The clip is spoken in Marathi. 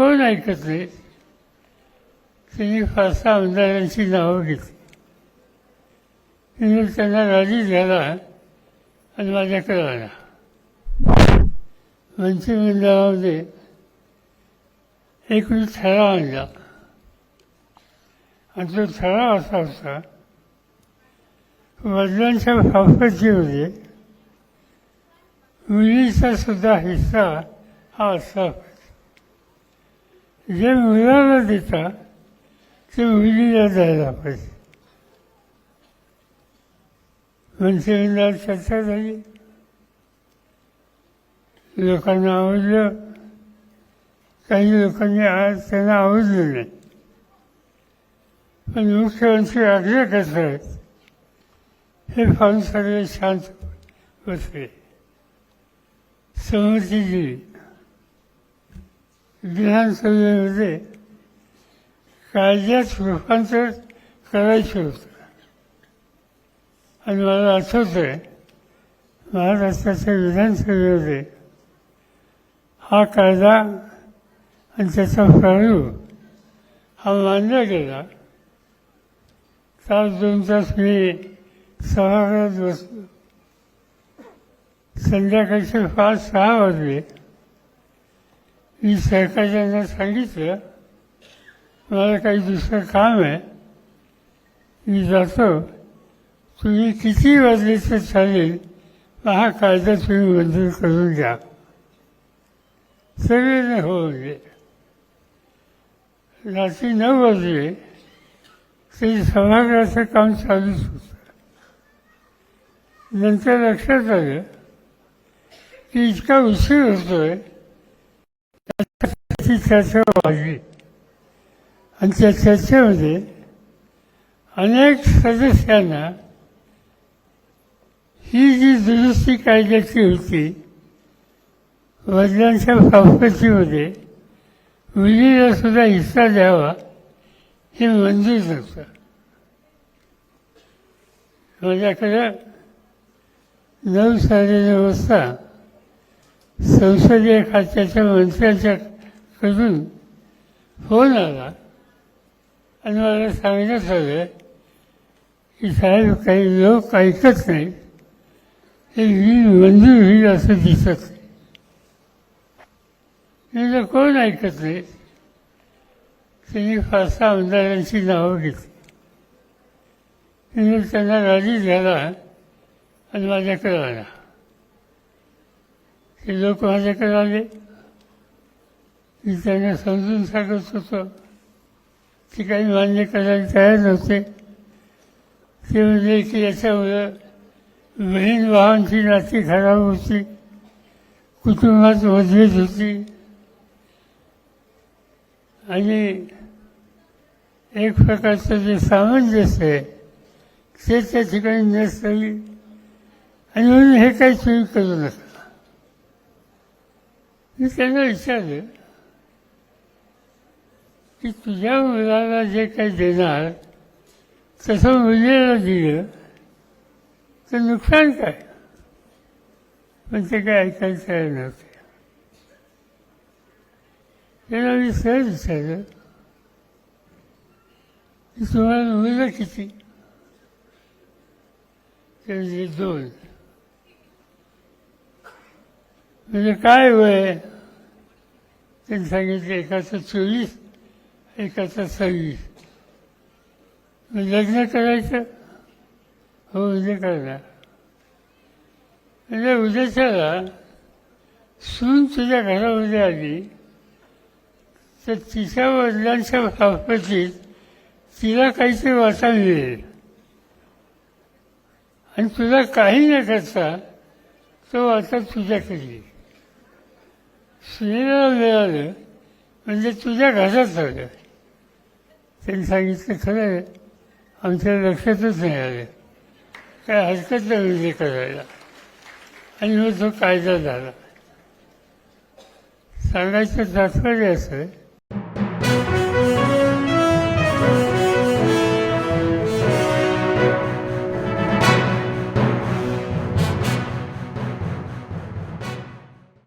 कोण ऐकत नाही? त्यांनी फारसा आमदारांची नावं घेतली. मी त्यांना राजी झाला आणि माझ्याकडे आला. मंत्रिमंडळामध्ये एक मी ठराव आणला. आणि तो ठराव असा होता वडिलांच्या प्रॉपर्टीमध्ये मुलीचा सुद्धा हिस्सा हा असला जे मुलाला देता ते मुलीला द्यायला पाहिजे. मंत्रिमंडळात चर्चा झाली. लोकांना आवडलं. काही लोकांनी आज त्यांना आवडलं नाही. पण मुख्यमंत्री आग्रह कसं आहेत हे पाहून सगळे शांत बसले. संमती दिली विधानसभेमध्ये कायद्यात रूपांतर करायचं होतं. आणि मला आठवत आहे महाराष्ट्राच्या विधानसभेमध्ये हा कायदा आणि त्याचा प्रारूप हा मानला गेला तास दोन तास मी सभागृहात बसलो. संध्याकाळचे पाच सहा वाजले. मी सरकारच्यांना सांगितलं मला काही दुसरं काम आहे. मी जातो. तुम्ही किती वाजले तर चालेल हा कायदा तुम्ही मंजूर करून द्या सगळेजण हो म्हणजे रात्री नऊ वाजले. तरी सभागृहाचं काम चालूच होतं. नंतर लक्षात आलं की इतका उशीर होतोय. चर्चा वाढली आणि त्या चर्चेमध्ये अनेक सदस्यांना ही जी दुरुस्ती कायद्याची होती वडिलांच्या प्रॉपर्टीमध्ये मुलीला सुद्धा हिस्सा द्यावा हे मंजूर नव्हतं माझ्याकडं म्हणजे नऊ साडेनऊ वाजता संसदीय खात्याच्या मंत्र्यांच्या कडून फोन आला आणि मला सांगण्यात आलं की साहेब काही लोक ऐकत नाहीत हे ही मंजूर होईल असं दिसत नाही मी कोण ऐकत नाही त्यांनी फारसा आमदारांची नावं घेतली मी त्यांना राजी झाला आणि माझ्याकडे आला ते लोक माझ्याकडे आले मी त्यांना समजून सांगत होतो. ते काही मान्य करायला तयार नव्हते. ते म्हणजे की याच्यामुळं बहीण भावांची नाती खराब होती. कुटुंबात मतभेद होती. आणि एक प्रकारचं जे सामंजस्य आहे ते त्या ठिकाणी नसली आणि म्हणून हे काही तुम्ही करू नका. मी त्यांना विचारलं की तुझ्या मुलाला जे काही देणार तसं मुलीला दिलं तर नुकसान काय? पण ते काय ऐकायला तयार नव्हते त्याला मी सहज विचारलं की तुम्हाला मुलं किती? ते म्हणजे दोन. म्हणजे काय वय त्यांनी सांगितलं एकाचं चोवीस एकाचा सव्वीस लग्न करायचं हो उद्या करणार म्हणजे उद्याच्याला सून तुझ्या घरामध्ये आली तर तिच्या वडिलांच्या बाबतीत तिला काहीतरी वाटा मिळेल आणि तुला काही न करता तो वाटा तुझ्याकडे सुनेला मिळालं म्हणजे तुझ्या घरात आलं त्यांनी सांगितलं खरं आहे आमच्या लक्षातच नाही आलं. काय हरकत नाही म्हणजे ते करायला. आणि मग तो कायदा झाला. सांगायचं तात्पर्य असं